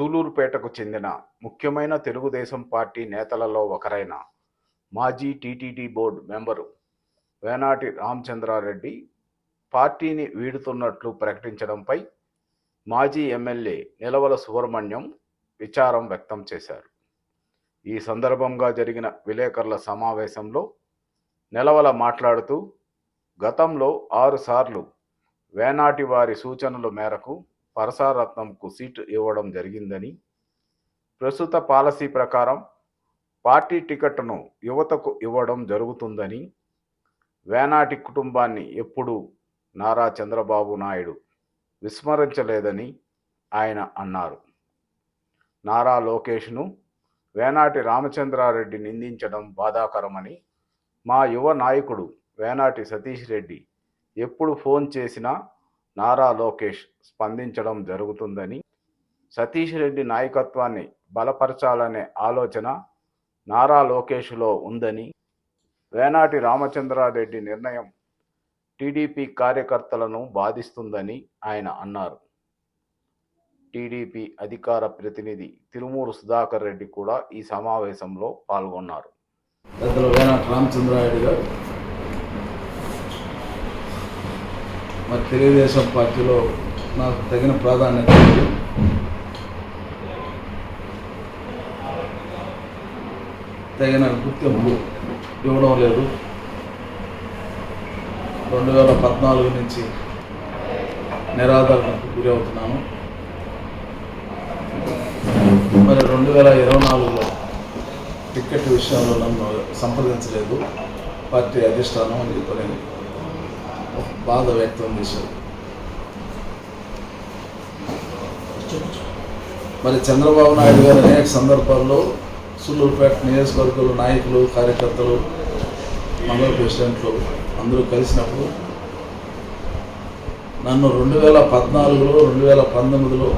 సూలూరుపేటకు చెందిన ముఖ్యమైన తెలుగుదేశం పార్టీ నేతలలో ఒకరైన మాజీ TTD board member Venati Ramachandra Reddy పార్టీని వీడుతున్నట్లు ప్రకటించడంపై మాజీ ఎమ్మెల్యే నిలవల సుబ్రహ్మణ్యం విచారం వ్యక్తం చేశారు. ఈ సందర్భంగా జరిగిన విలేకరుల సమావేశంలో నిలవల మాట్లాడుతూ గతంలో ఆరుసార్లు వేనాటి వారి సూచనల మేరకు పరసారత్నంకు సీటు ఇవ్వడం జరిగిందని ప్రస్తుత పాలసీ ప్రకారం పార్టీ టికెట్ను యువతకు ఇవ్వడం జరుగుతుందని వేనాటి కుటుంబాన్ని ఎప్పుడూ నారా చంద్రబాబు నాయుడు విస్మరించలేదని ఆయన అన్నారు. నారా లోకేష్ను వేనాటి రామచంద్రారెడ్డి నిందించడం బాధాకరమని మా యువ నాయకుడు వేనాటి సతీష్ రెడ్డి ఎప్పుడు ఫోన్ చేసినా నారా లోకేష్ స్పందించడం జరుగుతుందని సతీష్ రెడ్డి నాయకత్వాన్ని బలపరచాలనే ఆలోచన నారా లోకేష్లో ఉందని వేనాటి రామచంద్రారెడ్డి నిర్ణయం టీడీపీ కార్యకర్తలను బాధిస్తుందని ఆయన అన్నారు. టీడీపీ అధికార ప్రతినిధి తిరుమూరు సుధాకర్ రెడ్డి కూడా ఈ సమావేశంలో పాల్గొన్నారు. రామచంద్రారెడ్డి గారు మరి తెలుగుదేశం పార్టీలో నాకు తగిన ప్రాధాన్యత ఉంది. తగిన గుర్తింపు ఇవ్వడం లేదు. రెండు వేల పద్నాలుగు నుంచి నిరాధారణకు గురి అవుతున్నాను మరి రెండు వేల ఇరవై నాలుగులో టికెట్ విషయంలో నన్ను సంప్రదించలేదు. పార్టీ అధిష్టానం అని చెప్పలేదు బాధ వ్యక్తం చేశారు మరి చంద్రబాబు నాయుడు గారు అనేక సందర్భాల్లో సుల్లూరుపేట నియోజకవర్గంలో నాయకులు కార్యకర్తలు మండల ప్రెసిడెంట్లు అందరూ కలిసినప్పుడు నన్ను రెండు వేల పద్నాలుగులో రెండు వేల పంతొమ్మిదిలో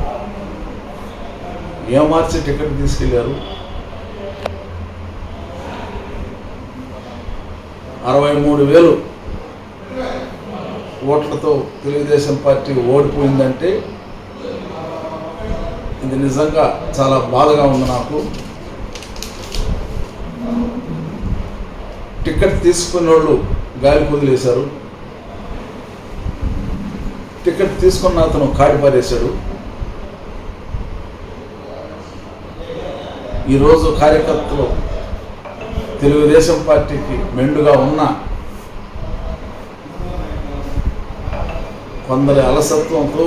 ఏమార్చి టికెట్ తీసుకెళ్ళారు అరవై మూడు వేలు ఓట్లతో తెలుగుదేశం పార్టీ ఓడిపోయిందంటే ఇది నిజంగా చాలా బాధగా ఉంది నాకు. టికెట్ తీసుకున్న వాళ్ళు గాలి వదిలేశారు. టికెట్ తీసుకున్న అతను కాడి పారేశాడు. ఈరోజు కార్యకర్తలు తెలుగుదేశం పార్టీకి మెండుగా ఉన్న కొందరి అలసత్వంతో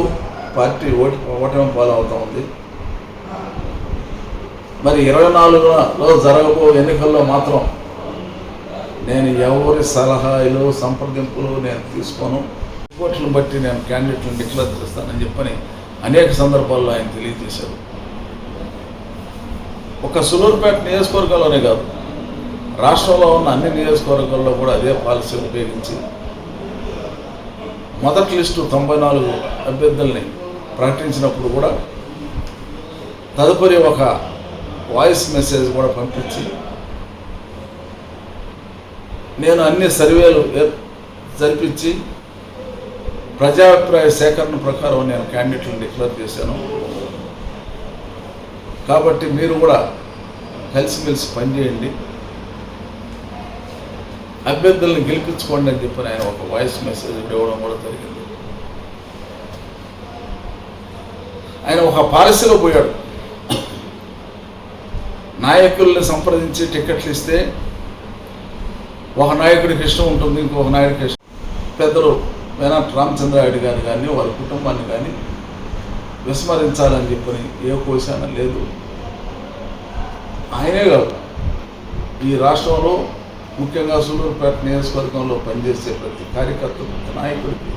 పార్టీ ఓటి ఓటమి పాలవుతూ ఉంది. మరి ఇరవై నాలుగులో జరగబో ఎన్నికల్లో మాత్రం నేను ఎవరి సలహాలు సంప్రదింపులు నేను తీసుకోను. రిపోర్ట్లను బట్టి నేను క్యాండిడేట్లను డిక్లేర్ చేస్తానని చెప్పని అనేక సందర్భాల్లో ఆయన తెలియజేశారు. ఒక సులూరుపేట నియోజకవర్గంలోనే కాదు రాష్ట్రంలో ఉన్న అన్ని నియోజకవర్గాల్లో కూడా అదే పాలసీ ఉపయోగించి మొదటి లిస్టు తొంభై నాలుగు అభ్యర్థుల్ని ప్రకటించినప్పుడు కూడా తదుపరి ఒక వాయిస్ మెసేజ్ కూడా పంపించి నేను అన్ని సర్వేలు జరిపించి ప్రజాభిప్రాయ సేకరణ ప్రకారం నేను క్యాండిడేట్లను డిక్లేర్ చేశాను. కాబట్టి మీరు కూడా కలిసిమెలిసి పనిచేయండి. అభ్యర్థులను గెలిపించుకోండి అని చెప్పి ఆయన ఒక వాయిస్ మెసేజ్ ఇవ్వడం కూడా జరిగింది. ఆయన ఒక పాలసీలో పోయాడు. నాయకుల్ని సంప్రదించి టికెట్లు ఇస్తే ఒక నాయకుడికి ఇష్టం ఉంటుంది ఇంకొక నాయకుడికి ఇష్టం పెద్దలు వేనాటి రామచంద్రారెడ్డి గారు కానీ వారి కుటుంబాన్ని కానీ విస్మరించాలని చెప్పని ఏ కోశాన లేదు. ఆయనే కాదు ఈ రాష్ట్రంలో ముఖ్యంగా సూలూరుపేట నియోజకవర్గంలో పనిచేసే ప్రతి కార్యకర్త ప్రతి నాయకుడికి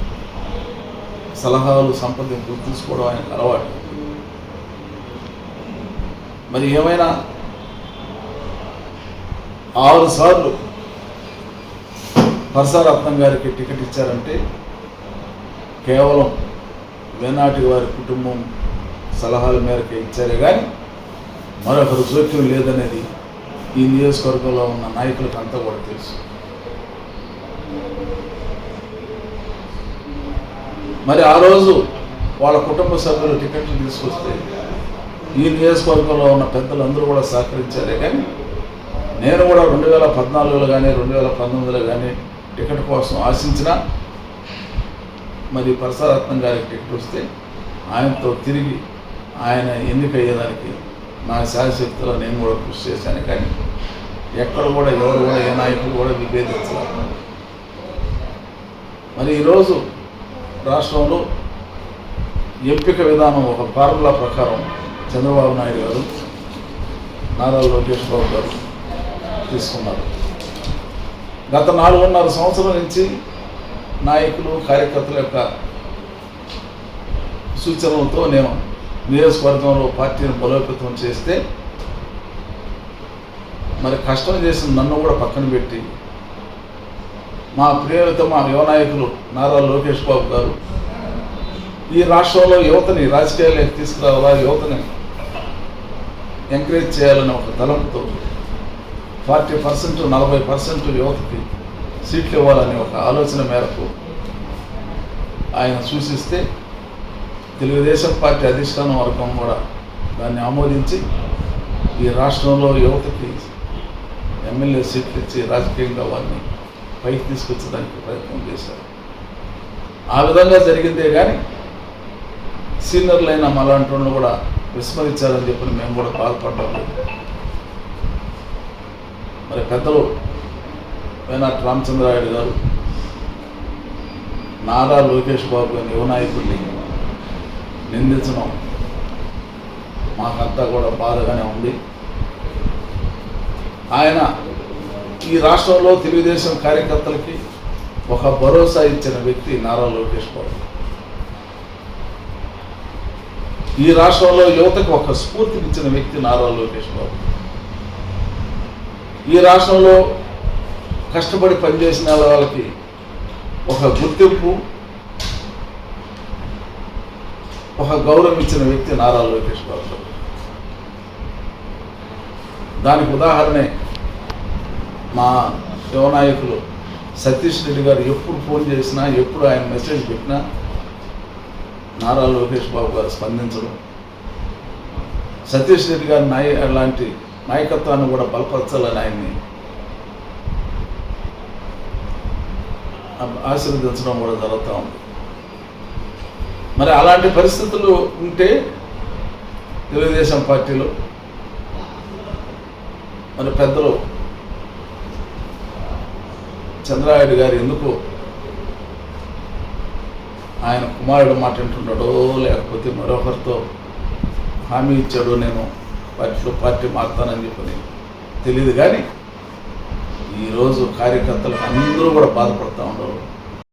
సలహాలు సంప్రదింపులు తీసుకోవడం ఆయనకు అలవాటు. మరి ఏమైనా ఆరు సార్లు పరసారత్నం గారికి టికెట్ ఇచ్చారంటే కేవలం వేనాటి వారి కుటుంబం సలహాల మేరకు ఇచ్చారే కానీ మరొకరు జోక్యం లేదనేది ఈ నియోజకవర్గంలో ఉన్న నాయకులకు అంతా కూడా తెలుసు. మరి ఆ రోజు వాళ్ళ కుటుంబ సభ్యులు టికెట్లు తీసుకొస్తే ఈ నియోజకవర్గంలో ఉన్న పెద్దలందరూ కూడా సహకరించారే. కానీ నేను కూడా రెండు వేల పద్నాలుగులో కానీ రెండు వేల పంతొమ్మిదిలో కానీ టికెట్ కోసం ఆశించిన మరి పరసరత్నం గారికి టికెట్ వస్తే ఆయనతో తిరిగి ఆయన ఎన్నికయ్యేదానికి నా శాశక్తిలో నేను కూడా కృషి చేశాను కానీ ఎక్కడ కూడా ఎవరు కూడా ఏ నాయకులు కూడా విభేదించలేదు. మరి ఈరోజు రాష్ట్రంలో ఎంపిక విధానం ఒక ఫార్ములా ప్రకారం చంద్రబాబు నాయుడు గారు నారా లోకేష్ బాబు గారు తీసుకున్నారు. గత నాలుగున్నర సంవత్సరం నుంచి నాయకులు కార్యకర్తల యొక్క సూచనలతో నేను నియోజకవర్గంలో పార్టీని బలోపేతం చేస్తే మరి కష్టం చేసిన నన్ను కూడా పక్కన పెట్టి. మా ప్రియతమ యువ నాయకులు నారా లోకేష్ బాబు గారు. ఈ రాష్ట్రంలో యువతని రాజకీయాలకు తీసుకురావాలా? యువతని ఎంకరేజ్ చేయాలనే ఒక తలంపుతో ఫార్టీ పర్సెంట్ నలభై పర్సెంట్ యువతకి సీట్లు ఇవ్వాలని ఒక ఆలోచన మేరకు ఆయన సూచిస్తే తెలుగుదేశం పార్టీ అధిష్టానం వర్గం కూడా దాన్ని ఆమోదించి ఈ రాష్ట్రంలో యువతకి ఎమ్మెల్యే సీట్లు ఇచ్చి రాజకీయంగా వారిని పైకి తీసుకొచ్చడానికి ప్రయత్నం చేశారు. ఆ విధంగా జరిగిందే కానీ సీనియర్లైన మలాంటి వాళ్ళు కూడా విస్మరించారని చెప్పి మేము కూడా బాధపడ్డాం. మరి పెద్దలు వేనాటి రామచంద్రాయుడు గారు నారా లోకేష్ బాబు గారి యువనాయకుడిని నిందించడం. మాకంతా కూడా బాధగానే ఉంది. ఆయన ఈ రాష్ట్రంలో తెలుగుదేశం కార్యకర్తలకి ఒక భరోసా ఇచ్చిన వ్యక్తి నారా లోకేష్ బాబు. ఈ రాష్ట్రంలో యువతకు ఒక స్ఫూర్తినిచ్చిన వ్యక్తి నారా లోకేష్ బాబు. ఈ రాష్ట్రంలో కష్టపడి పనిచేసిన వాళ్ళకి ఒక గుర్తింపు ఒక గౌరవం ఇచ్చిన వ్యక్తి నారా లోకేష్ బాబు గారు. దానికి ఉదాహరణే మా యువనాయకులు సతీష్ రెడ్డి గారు ఎప్పుడు ఫోన్ చేసినా ఎప్పుడు ఆయన మెసేజ్ పెట్టినా నారా లోకేష్ బాబు గారు స్పందించడం సతీష్ రెడ్డి గారి నాయ లాంటి నాయకత్వాన్ని కూడా బలపరచాలని ఆయన్ని ఆశీర్వదించడం కూడా జరుగుతూ ఉంది మరి అలాంటి పరిస్థితులు ఉంటే తెలుగుదేశం పార్టీలో మరి పెద్దలు చంద్రాయుడు గారు ఎందుకు ఆయన కుమారుడు మాట వింటున్నాడో లేకపోతే మరొకరితో హామీ ఇచ్చాడో నేను పార్టీలో పార్టీ మారుతానని చెప్పని తెలియదు కానీ ఈరోజు కార్యకర్తలు అందరూ కూడా బాధపడుతూ ఉండరు